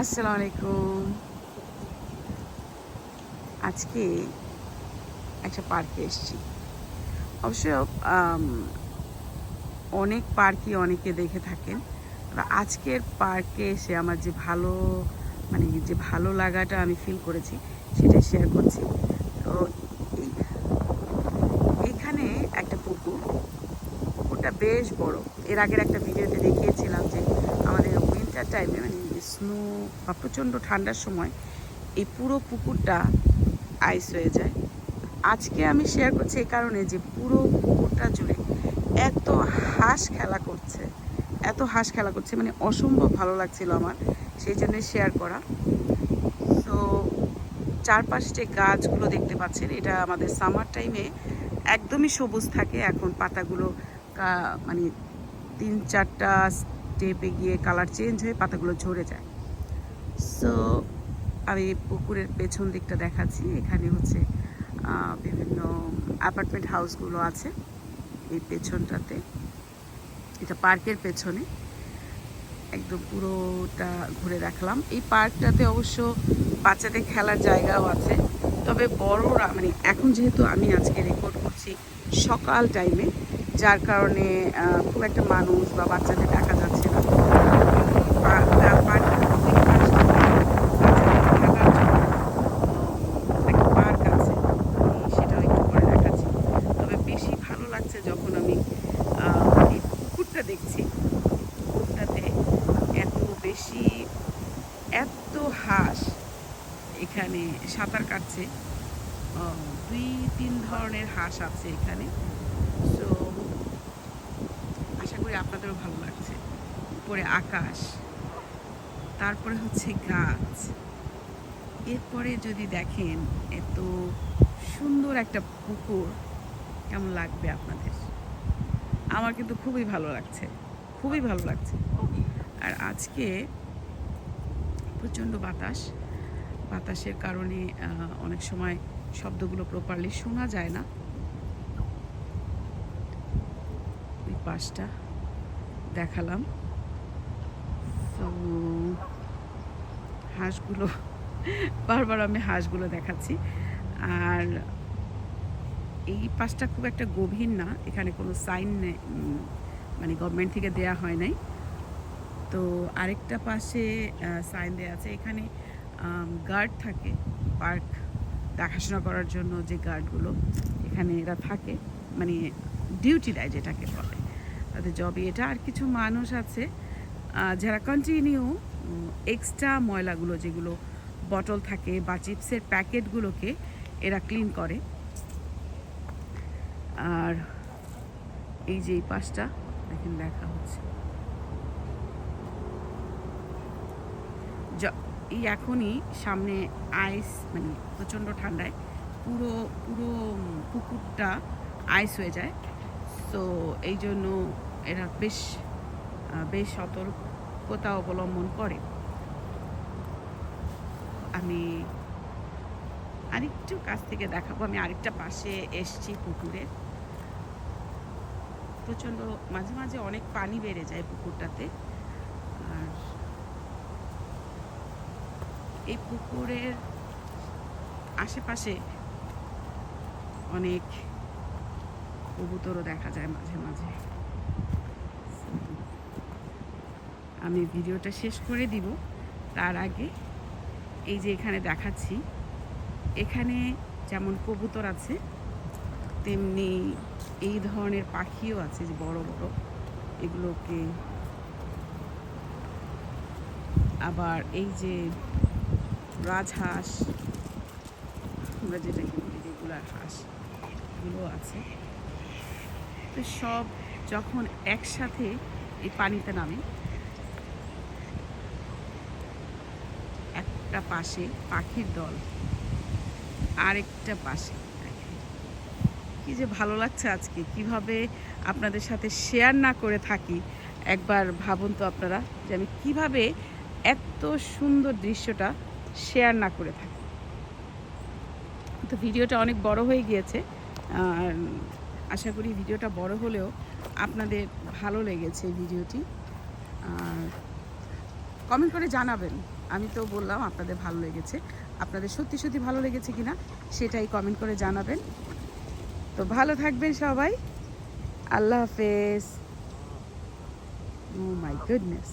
আসসালামু আলাইকুম আজকে একটা পার্কে এসেছি। অবশ্য অনেক পার্কই অনেকে দেখে থাকেন। আজকের পার্কে এসে আমার যে ভালো মানে যে ভালো লাগাটা আমি ফিল করেছি সেটা শেয়ার করছি। তো এখানে একটা পুকুর পুকুরটা বেশ বড়। এর আগের একটা ভিডিওতে উইন্টার টাইমে মানে স্নো, বা প্রচণ্ড ঠান্ডার সময় এই পুরো পুকুরটা আইস হয়ে যায়। আজকে আমি শেয়ার করছি এই কারণে যে পুরো পুকুরটা জুড়ে এত হাঁস খেলা করছে, এত হাঁস খেলা করছে মানে অসম্ভব ভালো লাগছিল আমার, সেই জন্য শেয়ার করা। তো চারপাশে যে গাছগুলো দেখতে পাচ্ছেন, এটা আমাদের সামার টাইমে একদমই সবুজ থাকে, এখন পাতাগুলো মানে তিন চারটা স্টেপে গিয়ে কালার চেঞ্জ হয়ে পাতাগুলো ঝরে যায়। সো আমি পুকুরের পেছন দিকটা দেখাচ্ছি। এখানে হচ্ছে বিভিন্ন অ্যাপার্টমেন্ট হাউসগুলো আছে এই পেছনটাতে। এটা পার্কের পেছনে। একদম পুরোটা ঘুরে দেখলাম। এই পার্কটাতে অবশ্য বাচ্চাদের খেলার জায়গাও আছে। তবে বড়রা মানে এখন যেহেতু আমি আজকে রেকর্ড করছি সকাল টাইমে যার কারণে খুব একটা মানুষ বা বাচ্চাদের দেখা যাচ্ছে না পা- তার পার্কের ঠিক পাশে বাচ্চাদের খেলার জন্য, উম, একটা পার্ক আছে আমি সেটাও একটু পরে দেখাচ্ছি তবে বেশি ভালো লাগছে যখন আমি আহ, এই পুকুরটা দেখছি পুকুরটাতে এত বেশি এত হাঁস এখানে সাঁতার কাটছে। দুই, তিন ধরনের হাঁস আছে এখানে। তো আশা করি আপনাদেরও ভালো লাগছে। উপরে আকাশ, তারপরে হচ্ছে গাছ। এরপরে যদি দেখেন, এত সুন্দর একটা পুকুর, কেমন লাগবে আপনাদের? আমার কিন্তু খুবই ভালো লাগছে, খুবই ভালো লাগছে। আর আজকে প্রচণ্ড বাতাস। বাতাসের কারণে অনেক সময় শব্দগুলো প্রপারলি শোনা যায় না। ওই পাশটা দেখালাম। তো হাঁসগুলো, বারবার আমি হাঁসগুলো দেখাচ্ছি। আর এই পাশটা খুব একটা গভীর না, এখানে কোনো সাইন মানে গভর্নমেন্ট থেকে দেয়া হয় নাই। তো আরেকটা পাশে সাইন দেওয়া আছে। এখানে গার্ড থাকে পার্ক দেখাশোনা করার জন্য যে গার্ডগুলো এখানে এরা থাকে মানে ডিউটি দেয় যেটাকে বলে। তাদের জবই এটা আর কিছু মানুষ আছে যারা কন্টিনিউ এক্সট্রা ময়লাগুলো যেগুলো বটল থাকে বা চিপসের প্যাকেটগুলোকে এরা ক্লিন করে। আর এই যে এই পাশটা, দেখেন দেখা হচ্ছে য- এই এখনই সামনে আইস মানে প্রচণ্ড ঠান্ডায় পুরো পুরো পুকুরটা আইস হয়ে যায়। তো এই জন্য এরা বেশ বেশ সতর্কতা অবলম্বন করে। আমি আরেকটু কাছ থেকে দেখাবো। আমি আরেকটা পাশে এসছি পুকুরে। প্রচণ্ড, মাঝে মাঝে অনেক পানি বেড়ে যায় পুকুরটাতে। আর এই পুকুরের আশেপাশে অনেক কবুতরও দেখা যায় মাঝে মাঝে। আমি ভিডিওটা শেষ করে দিব। তার আগে এই যে এখানে দেখাচ্ছি, এখানে যেমন কবুতর আছে, তেমনি এই ধরনের পাখিও আছে যে বড় বড়। এগুলোকে আবার এই যে রাজহাঁস আমরা যেটাকে বলি রেগুলার হাঁস, এগুলো আছে তো সব যখন একসাথে এই পানিতে নামে, একটা পাশে পাখির দল, আরেকটা পাশে। কি যে ভালো লাগছে আজকে কীভাবে আপনাদের সাথে শেয়ার না করে থাকি, একবার ভাবুন তো আপনারা, যে আমি কীভাবে এত সুন্দর দৃশ্যটা শেয়ার না করে থাকি। তো ভিডিওটা অনেক বড় হয়ে গিয়েছে। আর আশা করি ভিডিওটা বড় হলেও আপনাদের ভালো লেগেছে ভিডিওটি। আর কমেন্ট করে জানাবেন। আমি তো বললাম আপনাদের ভালো লেগেছে। আপনাদের সত্যি সত্যি ভালো লেগেছে কিনা সেটাই কমেন্ট করে জানাবেন। তো ভালো থাকবেন সবাই। আল্লাহ হাফেজ। ও মাই গুডনেস